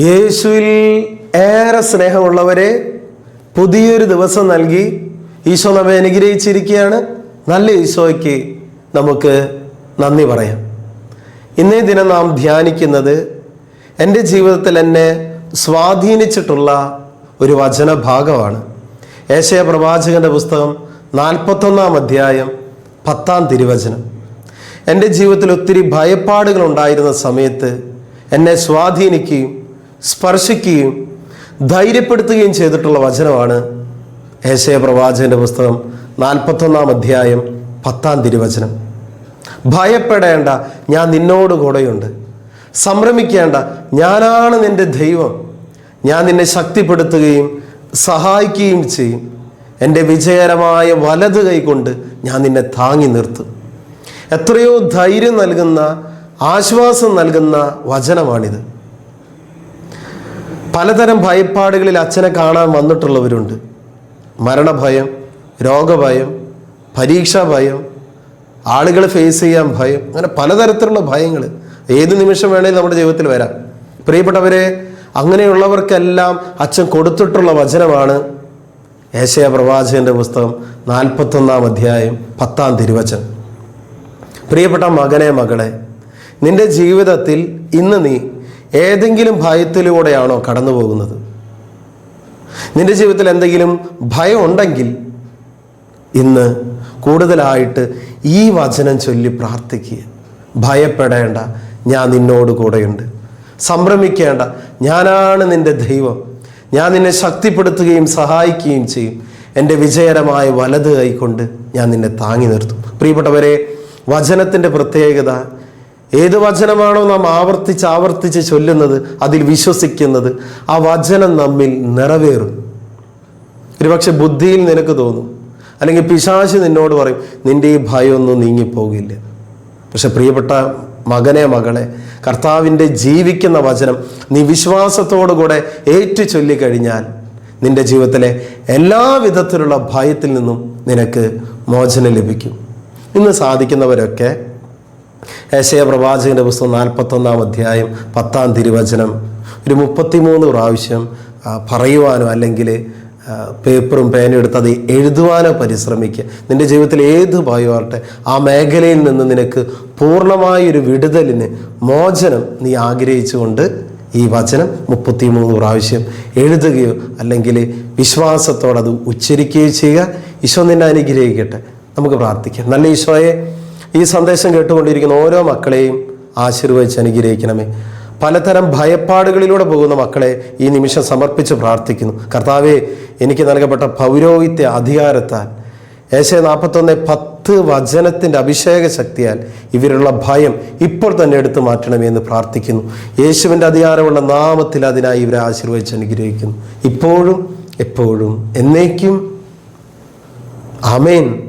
യേശുവിൽ ഏറെ സ്നേഹമുള്ളവരെ പുതിയൊരു ദിവസം നൽകി ഈശോ നമ്മെ അനുഗ്രഹിച്ചിരിക്കുകയാണ്. നല്ല ഈശോയ്ക്ക് നമുക്ക് നന്ദി പറയാം. ഇന്നേ ദിനം നാം ധ്യാനിക്കുന്നത് എന്റെ ജീവിതത്തിൽ എന്നെ സ്വാധീനിച്ചിട്ടുള്ള ഒരു വചന ഭാഗമാണ് ഏശയ പ്രവാചകന്റെ പുസ്തകം നാൽപ്പത്തൊന്നാം അധ്യായം പത്താം തിരുവചനം. എന്റെ ജീവിതത്തിൽ ഒത്തിരി ഭയപ്പാടുകൾ ഉണ്ടായിരുന്ന സമയത്ത് എന്നെ സ്വാധീനിക്കുകയും സ്പർശിക്കുകയും ധൈര്യപ്പെടുത്തുകയും ചെയ്തിട്ടുള്ള വചനമാണ് ഏശയ പ്രവാചകന്റെ പുസ്തകം നാൽപ്പത്തൊന്നാം അധ്യായം പത്താം തിരുവചനം. ഭയപ്പെടേണ്ട ഞാൻ നിന്നോട് കൂടെയുണ്ട്. സംരമിക്കേണ്ട ഞാനാണ് നിന്റെ ദൈവം. ഞാൻ നിന്നെ ശക്തിപ്പെടുത്തുകയും സഹായിക്കുകയും ചെയ്യും. എന്റെ വിജയകരമായ വലത് കൈകൊണ്ട് ഞാൻ നിന്നെ താങ്ങി നിർത്തും. എത്രയോ ധൈര്യം നൽകുന്ന ആശ്വാസം നൽകുന്ന വചനമാണിത്. പലതരം ഭയപ്പാടുകളിൽ അച്ഛനെ കാണാൻ വന്നിട്ടുള്ളവരുണ്ട്. മരണഭയം രോഗഭയം പരീക്ഷാ ഭയം ആളുകൾ ഫേസ് ചെയ്യാൻ ഭയം അങ്ങനെ പലതരത്തിലുള്ള ഭയങ്ങൾ ഏത് നിമിഷം വേണേലും നമ്മുടെ ജീവിതത്തിൽ വരാം. പ്രിയപ്പെട്ടവരെ അങ്ങനെയുള്ളവർക്കെല്ലാം അച്ഛൻ കൊടുത്തിട്ടുള്ള വചനമാണ് ഏശയ പ്രവാചകന്റെ പുസ്തകം നാൽപ്പത്തൊന്നാം അധ്യായം പത്താം തിരുവചനം. പ്രിയപ്പെട്ട മകനെ മകളെ നിന്റെ ജീവിതത്തിൽ ഇന്ന് നീ ഏതെങ്കിലും ഭയത്തിലൂടെയാണോ കടന്നു പോകുന്നത് നിന്റെ ജീവിതത്തിൽ എന്തെങ്കിലും ഭയം ഉണ്ടെങ്കിൽ ഇന്ന് കൂടുതലായിട്ട് ഈ വചനം ചൊല്ലി പ്രാർത്ഥിക്കുക. ഭയപ്പെടേണ്ട ഞാൻ നിന്നോട് കൂടെയുണ്ട്. സംഭ്രമിക്കേണ്ട ഞാനാണ് നിന്റെ ദൈവം. ഞാൻ നിന്നെ ശക്തിപ്പെടുത്തുകയും സഹായിക്കുകയും ചെയ്യും. എന്റെ വിജയകരമായ വലത് കൈകൊണ്ട് ഞാൻ നിന്നെ താങ്ങി നിർത്തും. പ്രിയപ്പെട്ടവരെ വചനത്തിന്റെ പ്രത്യേകത ഏത് വചനമാണോ നാം ആവർത്തിച്ച് ആവർത്തിച്ച് ചൊല്ലുന്നത് അതിൽ വിശ്വസിക്കുന്നത് ആ വചനം നമ്മിൽ നിറവേറും. ഒരുപക്ഷെ ബുദ്ധിയിൽ നിനക്ക് തോന്നും അല്ലെങ്കിൽ പിശാശ് നിന്നോട് പറയും നിന്റെ ഈ ഭയമൊന്നും നീങ്ങിപ്പോകില്ല. പക്ഷെ പ്രിയപ്പെട്ട മകനെ മകളെ കർത്താവിന്റെ ജീവിക്കുന്ന വചനം നീ വിശ്വാസത്തോടുകൂടെ ഏറ്റു ചൊല്ലിക്കഴിഞ്ഞാൽ നിന്റെ ജീവിതത്തിലെ എല്ലാ വിധത്തിലുള്ള ഭയത്തിൽ നിന്നും നിനക്ക് മോചനം ലഭിക്കും. ഇന്ന് സാധിക്കുന്നവരൊക്കെ ഏശയ പ്രവാചകന്റെ പുസ്തകം നാൽപ്പത്തൊന്നാം അധ്യായം പത്താം തിരുവചനം. ഒരു മുപ്പത്തിമൂന്ന് പ്രാവശ്യം പറയുവാനോ അല്ലെങ്കിൽ പേപ്പറും പേനയും എടുത്ത് അത് എഴുതുവാനോ പരിശ്രമിക്കുക. നിന്റെ ജീവിതത്തിൽ ഏത് ഭയമാകട്ടെ ആ മേഖലയിൽ നിന്ന് നിനക്ക് പൂർണമായൊരു വിടുതലിന് മോചനം നീ ആഗ്രഹിച്ചുകൊണ്ട് ഈ വചനം മുപ്പത്തിമൂന്ന് പ്രാവശ്യം എഴുതുകയോ അല്ലെങ്കിൽ വിശ്വാസത്തോടെ അത് ഉച്ചരിക്കുകയോ ചെയ്യുക. ഈശോ നിന്നെ അനുഗ്രഹിക്കട്ടെ. നമുക്ക് പ്രാർത്ഥിക്കാം. നല്ല ഈശോയെ ഈ സന്ദേശം കേട്ടുകൊണ്ടിരിക്കുന്ന ഓരോ മക്കളെയും ആശീർവദിച്ച് അനുഗ്രഹിക്കണമേ. പലതരം ഭയപ്പാടുകളിലൂടെ പോകുന്ന മക്കളെ ഈ നിമിഷം സമർപ്പിച്ച് പ്രാർത്ഥിക്കുന്നു. കർത്താവെ എനിക്ക് നൽകപ്പെട്ട പൗരോഹിത്യ അധികാരത്താൽ ഏശ നാൽപ്പത്തൊന്ന് പത്ത് വചനത്തിന്റെ അഭിഷേക ശക്തിയാൽ ഇവരുള്ള ഭയം ഇപ്പോൾ തന്നെ എടുത്തു മാറ്റണമേ എന്ന് പ്രാർത്ഥിക്കുന്നു. യേശുവിന്റെ അധികാരമുള്ള നാമത്തിൽ അതിനായി ഇവരെ ആശീർവദിച്ച് അനുഗ്രഹിക്കുന്നു. ഇപ്പോഴും എപ്പോഴും എന്നേക്കും. ആമേൻ.